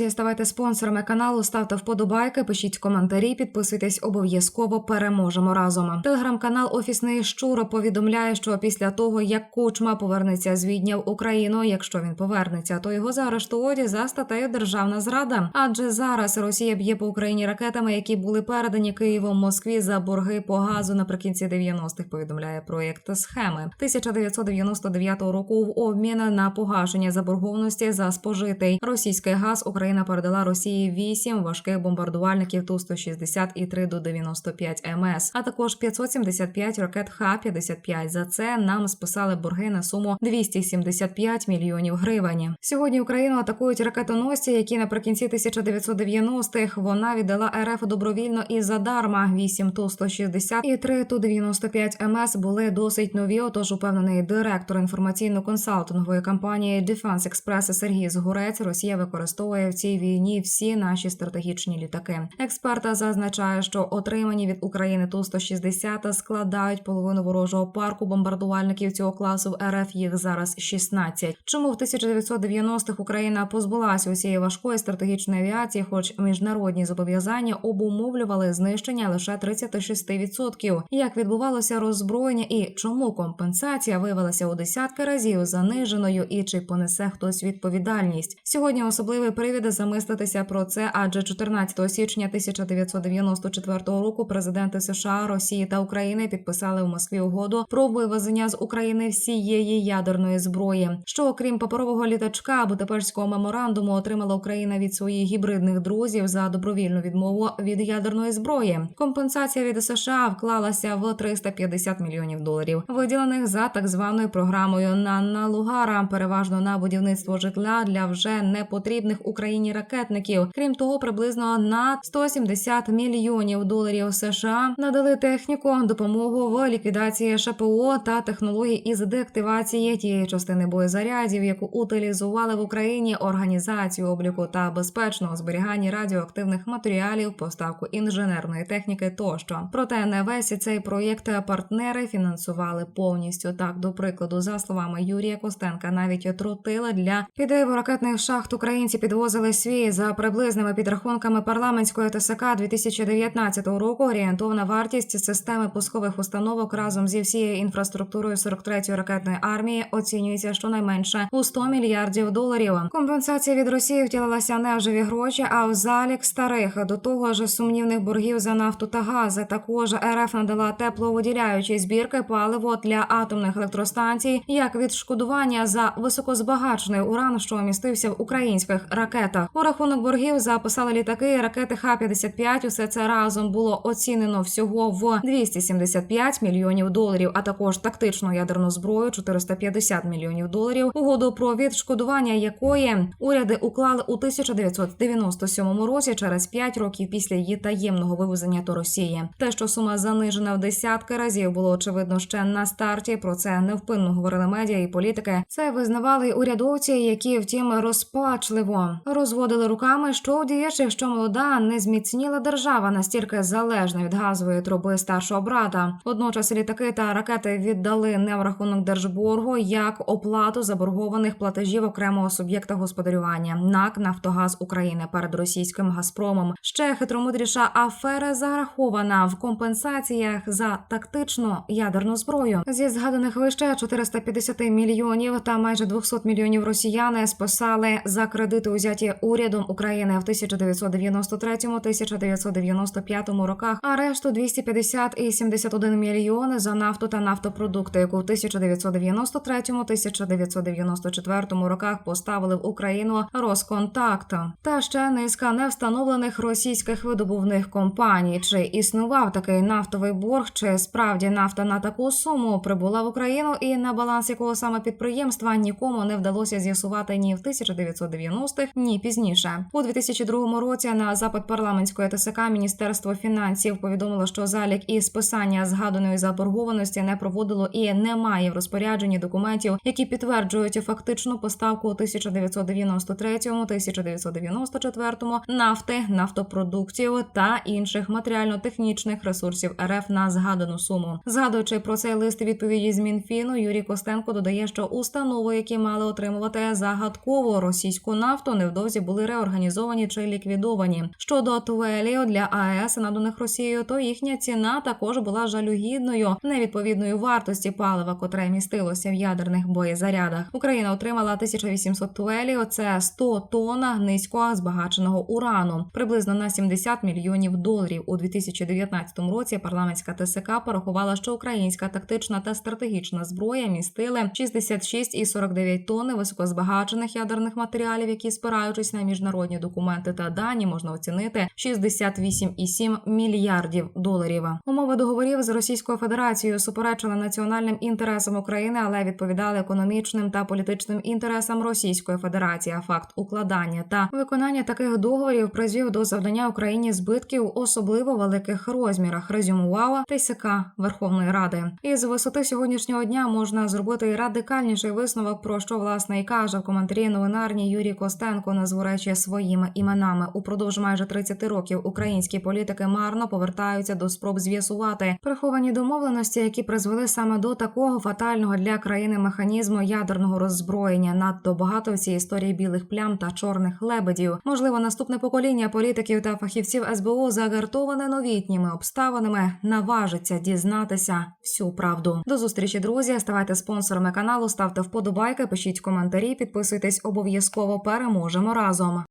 Друзі, ставайте спонсорами каналу, ставте вподобайки, пишіть коментарі, підписуйтесь обов'язково. Переможемо разом. Телеграм-канал Офісний Щур повідомляє, що після того як Кучма повернеться з Відня в Україну, якщо він повернеться, то його заарештують за статтею Державна зрада. Адже зараз Росія б'є по Україні ракетами, які були передані Києвом Москві за борги по газу наприкінці 90-х, Повідомляє проєкт схеми 1999 року. В обмін на погашення заборгованості за спожитий російський газ Україна передала Росії 8 важких бомбардувальників ту 160 і 3 до 95 МС, а також 575 ракет Х-55. За це нам списали борги на суму 275 мільйонів гривень. Сьогодні Україну атакують ракетоносці, які наприкінці 1990-х вона віддала РФ добровільно і задарма. 8 ту 160 і 3 ту 95 МС були досить нові. Отож, упевнений директор інформаційно-консалтингової компанії Defense Express Сергій Згурець. Росія використовує в цій війні всі наші стратегічні літаки. Експерта зазначає, що отримані від України ту 160 складають половину ворожого парку бомбардувальників цього класу. В РФ їх зараз 16. Чому в 1990-х Україна позбулася усієї важкої стратегічної авіації, хоч міжнародні зобов'язання обумовлювали знищення лише 36%. Як відбувалося роззброєння і чому компенсація виявилася у десятки разів заниженою, і чи понесе хтось відповідальність? Сьогодні особливий привід замислитися про це, адже 14 січня 1994 року президенти США, Росії та України підписали в Москві угоду про вивезення з України всієї ядерної зброї. Що окрім паперового літачка Будапештського меморандуму отримала Україна від своїх гібридних друзів за добровільну відмову від ядерної зброї. Компенсація від США вклалася в 350 мільйонів доларів, виділених за так званою програмою Нанна Лугара, переважно на будівництво житла для вже непотрібних Україні ракетників. Крім того, приблизно на 170 мільйонів доларів США надали техніку, допомогу в ліквідації ШПО та технологій із деактивації тієї частини боєзарядів, яку утилізували в Україні організацію обліку та безпечного зберігання радіоактивних матеріалів, поставку інженерної техніки тощо. Проте не весь цей проєкт партнери фінансували повністю. Так, до прикладу, за словами Юрія Костенка, навіть тротила для підриву ракетних шахт українці підвозили свій за приблизними підрахунками парламентської ТСК 2019 року. Орієнтовна вартість системи пускових установок разом зі всією інфраструктурою 43-ї ракетної армії оцінюється щонайменше у 100 мільярдів доларів. Компенсація від Росії втілилася не в живі гроші, а в залік старих до того ж сумнівних боргів за нафту та газ. Також РФ надала тепловиділяючі збірки паливо для атомних електростанцій як відшкодування за високозбагачений уран, що містився в українських ракетах. У рахунок боргів записали літаки, ракети Х-55. Усе це разом було оцінено всього в 275 мільйонів доларів, а також тактичну ядерну зброю 450 мільйонів доларів. Угоду про відшкодування якої уряди уклали у 1997 році через 5 років після її таємного вивезення до Росії. Те, що сума занижена в десятки разів, було очевидно ще на старті. Про це невпинно говорили медіа і політики. Це визнавали урядовці, які втім розпачливо розводили руками, що вдієш, що молода не зміцніла держава настільки залежна від газової труби старшого брата. Водночас літаки та ракети віддали не в рахунок держборгу як оплату заборгованих платежів окремого суб'єкта господарювання НАК Нафтогаз України перед російським Газпромом. Ще хитромудріша афера зарахована в компенсаціях за тактичну ядерну зброю. Зі згаданих вище 450 мільйонів та майже 200 мільйонів росіяни списали за кредити узяті урядом України в 1993-1995 роках. А решту 250 і 71 мільйони за нафту та нафтопродукти, яку в 1993-1994 роках поставили в Україну Росконтакт. Та ще низка невстановлених російських видобувних компаній. Чи існував такий нафтовий борг, чи справді нафта на таку суму прибула в Україну, і на баланс якого саме підприємства нікому не вдалося з'ясувати ні в 1990-х, ні пізніше. У 2002 році на запит парламентської ТСК Міністерство фінансів повідомило, що залік і списання згаданої заборгованості не проводило і немає в розпорядженні документів, які підтверджують фактичну поставку у 1993-1994 нафти, нафтопродуктів та інших матеріально-технічних ресурсів РФ на згадану суму. Згадуючи про цей лист відповіді з Мінфіну, Юрій Костенко додає, що установи, які мали отримувати загадкову російську нафту, невдовзі ворозі були реорганізовані чи ліквідовані. Щодо Туеліо для АЕС, наданих Росією, то їхня ціна також була жалюгідною невідповідної вартості палива, котре містилося в ядерних боєзарядах. Україна отримала 1800 туеліо, це 100 тонн низько збагаченого урану, приблизно на 70 мільйонів доларів. У 2019 році парламентська ТСК порахувала, що українська тактична та стратегічна зброя містили 66,49 тонни високозбагачених ядерних матеріалів, які спираючись на міжнародні документи та дані, можна оцінити 68,7 мільярдів доларів. Умови договорів з Російською Федерацією суперечили національним інтересам України, але відповідали економічним та політичним інтересам Російської Федерації. Факт укладання та виконання таких договорів призвів до завдання Україні збитків особливо великих розмірах. Резюмувала ТСК Верховної Ради. Із висоти сьогоднішнього дня можна зробити радикальніший висновок, про що власне і каже в коментарі новинарні Юрій Костенко, речі своїми іменами. Упродовж майже 30 років українські політики марно повертаються до спроб з'ясувати приховані домовленості, які призвели саме до такого фатального для країни механізму ядерного роззброєння. Надто багато в цій історії білих плям та чорних лебедів. Можливо, наступне покоління політиків та фахівців СБУ загартоване новітніми обставинами наважиться дізнатися всю правду. До зустрічі, друзі. Ставайте спонсорами каналу, ставте вподобайки, пишіть коментарі, підписуйтесь обов'язково. Переможемо разом.